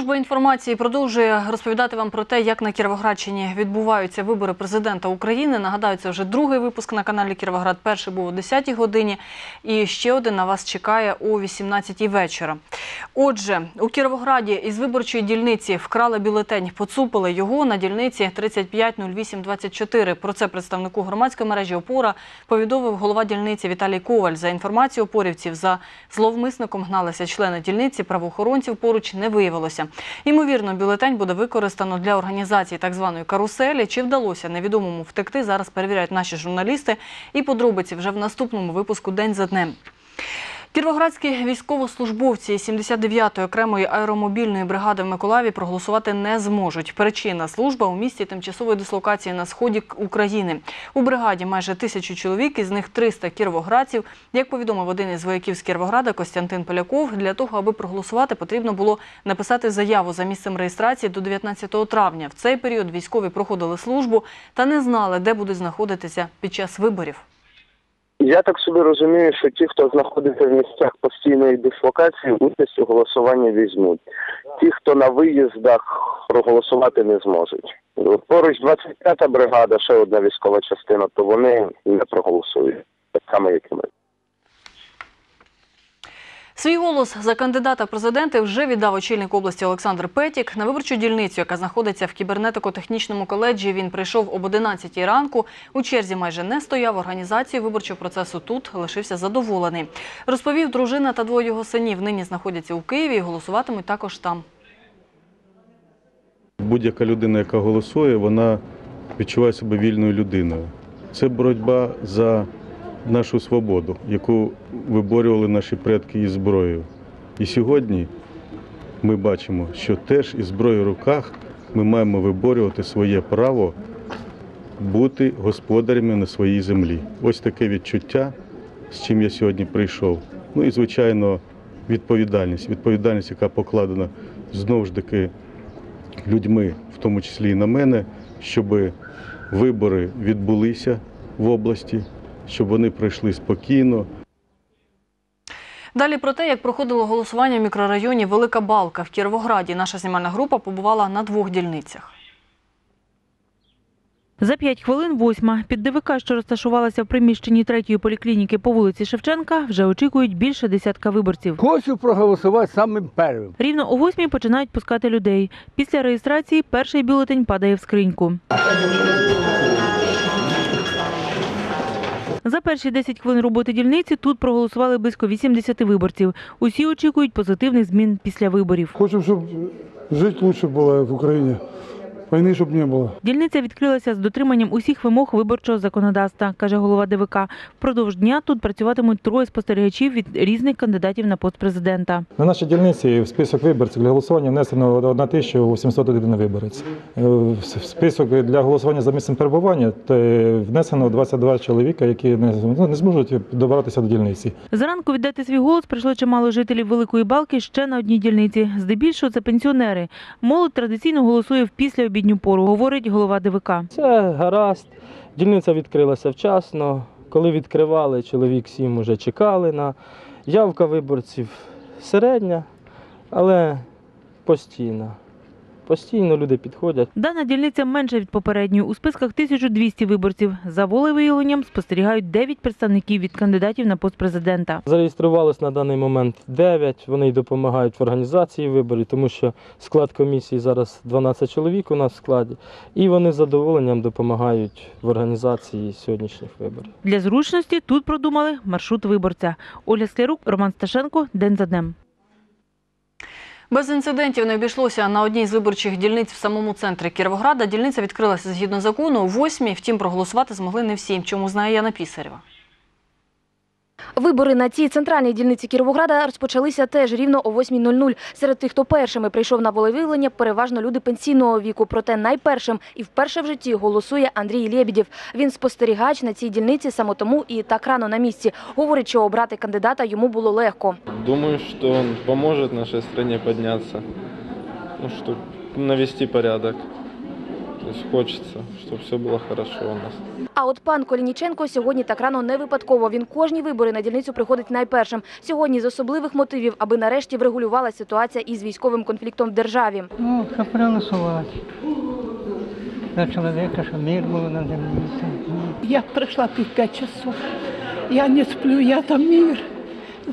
служба інформації продовжує розповідати вам про те, як на Кіровоградщині відбуваються вибори президента України. Нагадаю, це вже другий випуск на каналі Кіровоград. Перший був о 10-й годині, і ще один на вас чекає о 18-й вечора. Отже, у Кіровограді із виборчої дільниці вкрали бюлетень, поцупили його на дільниці 350824. Про це представнику громадської мережі Опора повідомив голова дільниці Віталій Коваль. За інформацією опорівців, за зловмисником гналися члени дільниці, правоохоронців поруч не виявилося. Ймовірно, бюлетень буде використано для організації так званої каруселі. Чи вдалося невідомому втекти? Зараз перевіряють наші журналісти. І подробиці вже в наступному випуску День за днем. Кіровоградські військовослужбовці 79-ї окремої аеромобільної бригади в Миколаєві проголосувати не зможуть. Причина служба у місті тимчасової дислокації на сході України. У бригаді майже тисячу чоловік, із них 300 кіровоградців. Як повідомив один із вояків з Кіровограда Костянтин Поляков, для того, аби проголосувати, потрібно було написати заяву за місцем реєстрації до 19 травня. В цей період військові проходили службу та не знали, де будуть знаходитися під час виборів. Я так собі розумію, що ті, хто знаходиться в місцях постійної дислокації, участь у голосуванні візьмуть. Ті, хто на виїздах проголосувати не зможуть. Поруч 25-та бригада, ще одна військова частина, то вони не проголосують, так само, як і ми. Свій голос за кандидата президенти вже віддав очільник області Олександр Петік. На виборчу дільницю, яка знаходиться в кібернетико-технічному коледжі, він прийшов об 11 ранку. У черзі майже не стояв. Організацією виборчого процесу тут лишився задоволений. Розповів, дружина та двоє його синів нині знаходяться у Києві і голосуватимуть також там. Будь-яка людина, яка голосує, вона відчуває себе вільною людиною. Це боротьба за нашу свободу, яку виборювали наші предки із зброєю. І сьогодні ми бачимо, що теж із зброєю в руках ми маємо виборювати своє право бути господарями на своїй землі. Ось таке відчуття, з чим я сьогодні прийшов. Ну і, звичайно, відповідальність. Відповідальність, яка покладена знову ж таки людьми, в тому числі і на мене, щоб вибори відбулися в області, щоб вони пройшли спокійно. Далі про те, як проходило голосування в мікрорайоні Велика Балка в Кіровограді. Наша знімальна група побувала на двох дільницях. За п'ять хвилин восьма. Під ДВК, що розташувалася в приміщенні третьої поліклініки по вулиці Шевченка, вже очікують більше десятка виборців. Хочу проголосувати самим першим. Рівно о восьмій починають пускати людей. Після реєстрації перший бюлетень падає в скриньку. За перші 10 хвилин роботи дільниці тут проголосували близько 80 виборців. Усі очікують позитивних змін після виборів. Хочу, щоб жити лучше було в Україні. Війни, щоб не було. Дільниця відкрилася з дотриманням усіх вимог виборчого законодавства, каже голова ДВК. Впродовж дня тут працюватимуть троє спостерігачів від різних кандидатів на пост президента. На нашій дільниці в список виборців для голосування внесено 1801 виборець. Е, В список для голосування за місцем перебування внесено 22 чоловіка, які не, ну, зможуть добратися до дільниці. Зранку віддати свій голос прийшло чимало жителів Великої Балки ще на одній дільниці. Здебільшого це пенсіонери. Молодь традиційно голосує в післяобідню пору, говорить голова ДВК. Це гаразд. Дільниця відкрилася вчасно. Коли відкривали, чоловік сім уже чекали на явка виборців середня, але постійна. Постійно люди підходять. Дана дільниця менша від попередньої. У списках 1200 виборців. За волевиявленням спостерігають 9 представників від кандидатів на пост президента. Зареєструвалось на даний момент 9. Вони й допомагають в організації виборів, тому що склад комісії зараз 12 чоловік у нас в складі, і вони з задоволенням допомагають в організації сьогоднішніх виборів. Для зручності тут продумали маршрут виборця. Оля Склярук, Роман Сташенко. День за днем. Без інцидентів не обійшлося на одній з виборчих дільниць в самому центрі Кіровограда. Дільниця відкрилася згідно закону о восьмій, втім проголосувати змогли не всі, чому знає Яна Пісарєва. Вибори на цій центральній дільниці Кіровограда розпочалися теж рівно о 8.00. Серед тих, хто першими прийшов на волевиявлення, переважно люди пенсійного віку. Проте найпершим і вперше в житті голосує Андрій Лєбідєв. Він спостерігач на цій дільниці саме тому і так рано на місці. Говорить, що обрати кандидата йому було легко. Думаю, что он поможет нашей стране подняться, ну, чтобы навести порядок. То есть хочется, чтобы все было хорошо у нас. А от пан Колініченко сьогодні так рано не випадково. Він кожні вибори на дільницю приходить найпершим. Сьогодні з особливих мотивів, аби нарешті врегулювалася ситуація із військовим конфліктом в державі. Ну, щоб проголосувати. За чоловіка, щоб мир був на землі. Я пришла тут пять часов. Я не сплю, я там мир.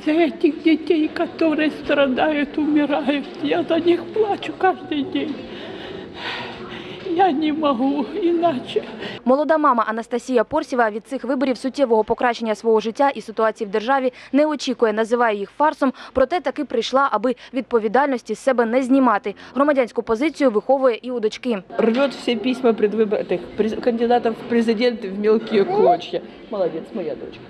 За этих детей, которые страдают, умирают. Я за них плачу каждый день. Я не могу иначе. Молода мама Анастасія Порсєва від цих виборів суттєвого покращення свого життя і ситуації в державі не очікує, називає їх фарсом, проте таки прийшла, аби відповідальності з себе не знімати. Громадянську позицію виховує і у дочки. Рвет все письма предвыборных през- кандидатов в президенты в мелкие клочья. Молодец, моя дочка.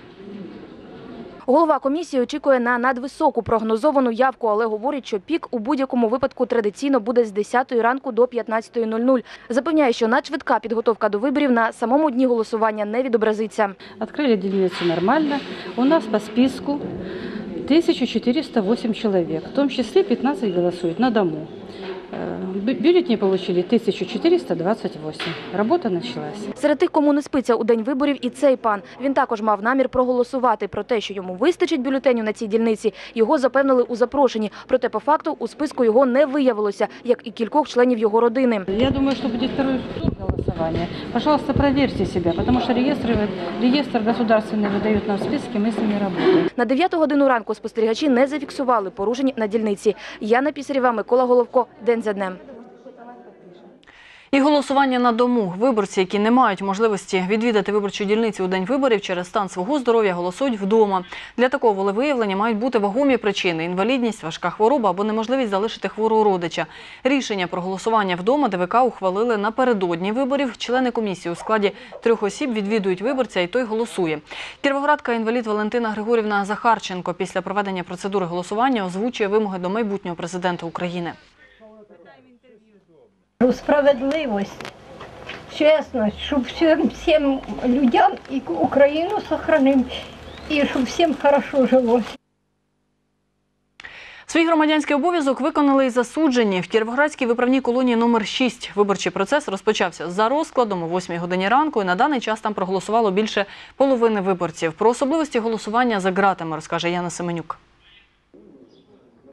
Голова комісії очікує на надвисоку прогнозовану явку, але говорить, що пік у будь-якому випадку традиційно буде з 10 ранку до 15.00. Запевняє, що надшвидка підготовка до виборів на самому дні голосування не відобразиться. Открыли дельницу нормально. У нас по списку 1408 человек, в том числе 15 голосуют на дому. Э, отримали Бюллетени получили 1428. Робота началась. Серед тих, кому не спиться у день виборів, і цей пан. Він також мав намір проголосувати. Про те, що йому вистачить бюлетеню на цій дільниці, його запевнили у запрошенні. Проте по факту у списку його не виявилося, як і кількох членів його родини. Я думаю, що буде другий тур голосования. Пожалуйста, проверьте себя, потому что реестры, реестр государственный выдают нам списки, мы с ними работаем. На 9 годину ранку спостерігачі не зафіксували порушень на дільниці. Яна Пісарєва, Микола Головко. День за днем. І голосування на дому. Виборці, які не мають можливості відвідати виборчу дільницю у день виборів через стан свого здоров'я, голосують вдома. Для такого волевиявлення мають бути вагомі причини – інвалідність, важка хвороба або неможливість залишити хворого родича. Рішення про голосування вдома ДВК ухвалили напередодні виборів. Члени комісії у складі трьох осіб відвідують виборця і той голосує. Кіровоградка інвалід Валентина Григорівна Захарченко після проведення процедури голосування озвучує вимоги до майбутнього президента України. Справедливость, чесность, щоб всім, всім людям і Україну сохраним, і щоб всім хорошо жилось. Свій громадянський обов'язок виконали й засуджені. В Кіровоградській виправній колонії номер 6 виборчий процес розпочався за розкладом о 8 годині ранку і на даний час там проголосувало більше половини виборців. Про особливості голосування за ґратами розкаже Яна Семенюк.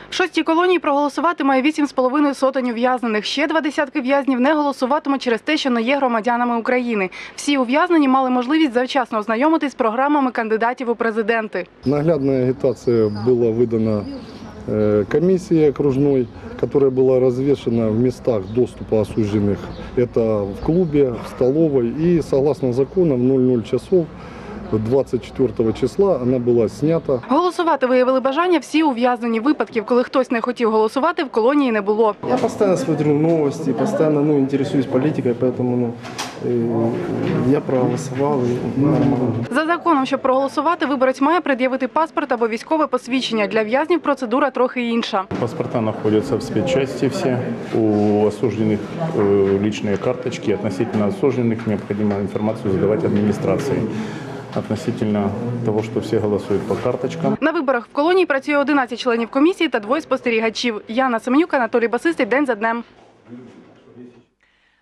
В шостій колонії проголосувати має 8,5 сотень ув'язнених. Ще два десятки в'язнів не голосуватимуть через те, що не є громадянами України. Всі ув'язнені мали можливість завчасно ознайомитись з програмами кандидатів у президенти. Наглядная агитация была выдана э, комиссией окружной, которая была развешена в местах доступа осужденных. Это в клубе, в столовой. И согласно закону в 00 часов 24 числа она была снята. Голосувати виявили бажання всі ув'язнені. Випадків, коли хтось не хотів голосувати, в колонії не було. Я постоянно смотрю новости, постоянно ну, интересуюсь политикой, поэтому ну, э, я проголосовал и нормально. За законом, щоб проголосувати, виборець має пред'явити паспорт або військове посвідчення. Для в'язнів процедура трохи інша. Паспорта находятся в спецчасти все. У осужденных э, личные карточки. Относительно осужденных необходимо информацию задавать администрации. Относительно того, что все голосуют по карточкам. На виборах в колонії працює 11 членів комісії та двоє спостерігачів. Яна Семенюк, Анатолій Басистий. День за днем.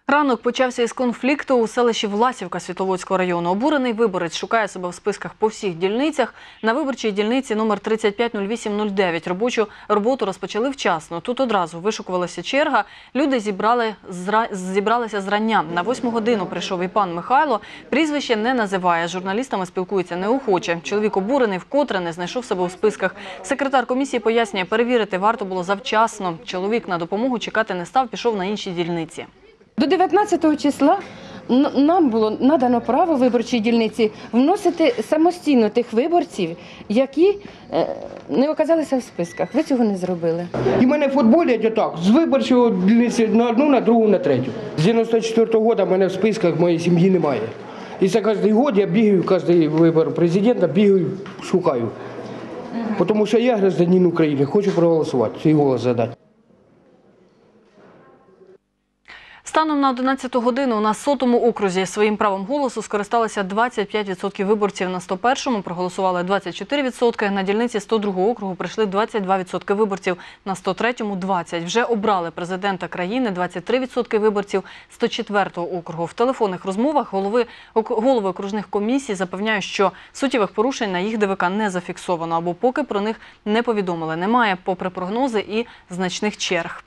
Ранок почався із конфлікту у селищі Власівка Світловодського району. Обурений виборець шукає себе в списках по всіх дільницях. На виборчій дільниці номер 350809 робочу роботу розпочали вчасно. Тут одразу вишукувалася черга. Люди зібрали зра... зібралися зрання. На восьму годину прийшов і пан Михайло. Прізвище не називає. З журналістами спілкується неохоче. Чоловік обурений, вкотре не знайшов себе у списках. Секретар комісії пояснює, перевірити варто було завчасно. Чоловік на допомогу чекати не став, пішов на інші дільниці. До 19 числа нам було надано право виборчій дільниці вносити самостійно тих виборців, які е, не оказалися в списках. Ви цього не зробили. І мене футболять отак, з виборчого дільниці на одну, на другу, на третю. З 94-го року мене в списках моєї сім'ї немає. І це кожен год я бігаю, кожен вибор президента бігаю, шукаю. Тому що я гражданин України, хочу проголосувати, свій голос задати. Станом на 11 годину на сотому окрузі своїм правом голосу скористалися 25% виборців. На 101-му проголосували 24%, на дільниці 102 округу прийшли 22% виборців, на 103-му – 20%. Вже обрали президента країни 23% виборців 104-го округу. В телефонних розмовах голови, голови окружних комісій запевняють, що суттєвих порушень на їх ДВК не зафіксовано, або поки про них не повідомили. Немає, попри прогнози, і значних черг.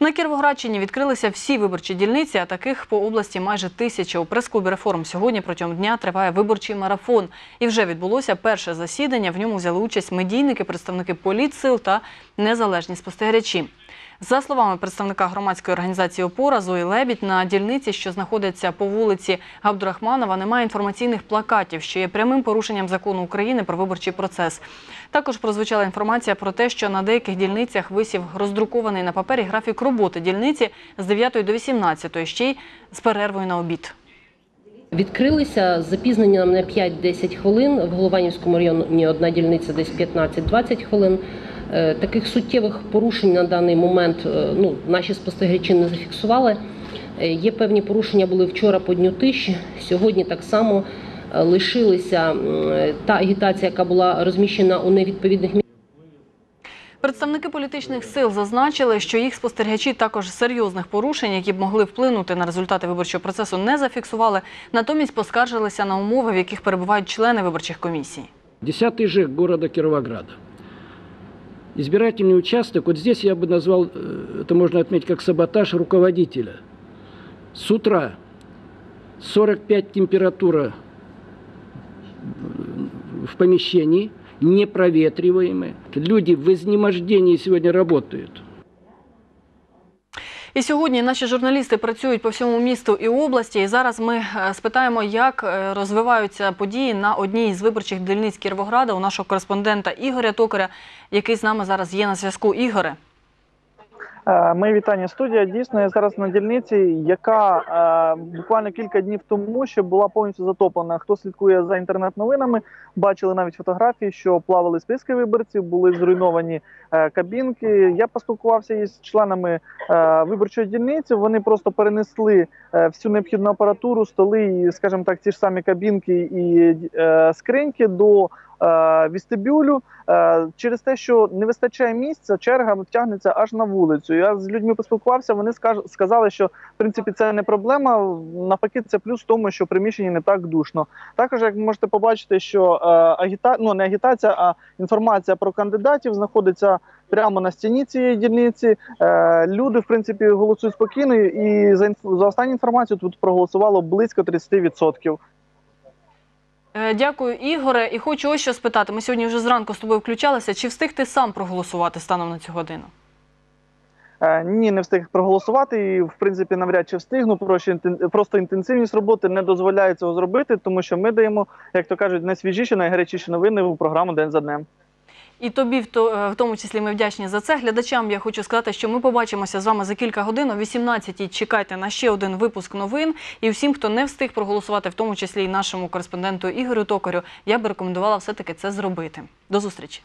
На Кіровоградщині відкрилися всі виборчі дільниці, а таких по області майже тисяча. У прес-клубі реформ сьогодні протягом дня триває виборчий марафон. І вже відбулося перше засідання. В ньому взяли участь медійники, представники політсил та незалежні спостерігачі. За словами представника громадської організації «Опора» Зої Лебідь, на дільниці, що знаходиться по вулиці Габдурахманова, немає інформаційних плакатів, що є прямим порушенням закону України про виборчий процес. Також прозвучала інформація про те, що на деяких дільницях висів роздрукований на папері графік роботи дільниці з 9 до 18, ще й з перервою на обід. Відкрилися з запізненням на 5-10 хвилин. В Голованівському районі одна дільниця десь 15-20 хвилин. Е, Таких суттєвих порушень на даний момент е, ну, наші спостерігачі не зафіксували. Е, Є певні порушення були вчора по дню тиші. Сьогодні так само лишилися та агітація, яка була розміщена у невідповідних місцях. Представники політичних сил зазначили, що їх спостерігачі також серйозних порушень, які б могли вплинути на результати виборчого процесу, не зафіксували. Натомість поскаржилися на умови, в яких перебувають члени виборчих комісій. Десятый ЖЭК города Кировограда. Избирательный участок, вот здесь я бы назвал, э, это можно отметить как саботаж руководителя. С утра 45 температура в помещении, непроветриваемые. Люди в изнемождении сегодня работают. І сьогодні наші журналісти працюють по всьому місту і області. І зараз ми е, спитаємо, як е, розвиваються події на одній з виборчих дільниць Кіровограда у нашого кореспондента Ігоря Токаря, який з нами зараз є на зв'язку. Ігоре. Е, Мої вітання студія. Дійсно, я зараз на дільниці, яка е, буквально кілька днів тому ще була повністю затоплена. Хто слідкує за інтернет-новинами, бачили навіть фотографії, що плавали списки виборців, були зруйновані е, кабінки. Я поспілкувався із членами виборчої дільниці. Вони просто перенесли всю необхідну апаратуру, столи і, скажімо так, ті ж самі кабінки і скриньки до е, вестибюлю е, через те, що не вистачає місця, черга тягнеться аж на вулицю. Я з людьми поспілкувався. Вони сказали, що в принципі це не проблема. Навпаки, це плюс в тому, що в приміщенні не так душно. Також, як ви можете побачити, що е, агіта... ну, не агітація, а інформація про кандидатів знаходиться прямо на стіні цієї дільниці. Люди, в принципі, голосують спокійно, і за за останню інформацію тут проголосувало близько 30%. Е, Дякую, Ігоре. І хочу ось що спитати. Ми сьогодні вже зранку з тобою включалися. Чи встиг ти сам проголосувати станом на цю годину? Е, Ні, не встиг проголосувати і в принципі навряд чи встигну. Просто інтен- Просто інтенсивність роботи не дозволяє цього зробити, тому що ми даємо, як то кажуть, найсвіжіші, найгарячіші новини у програму День за днем. І тобі е, в тому числі ми вдячні за це. Глядачам я хочу сказати, що ми побачимося з вами за кілька годин о 18-й. Чекайте на ще один випуск новин. І всім, хто не встиг проголосувати, в тому числі і нашому кореспонденту Ігорю Токарю, я би рекомендувала все-таки це зробити. До зустрічі.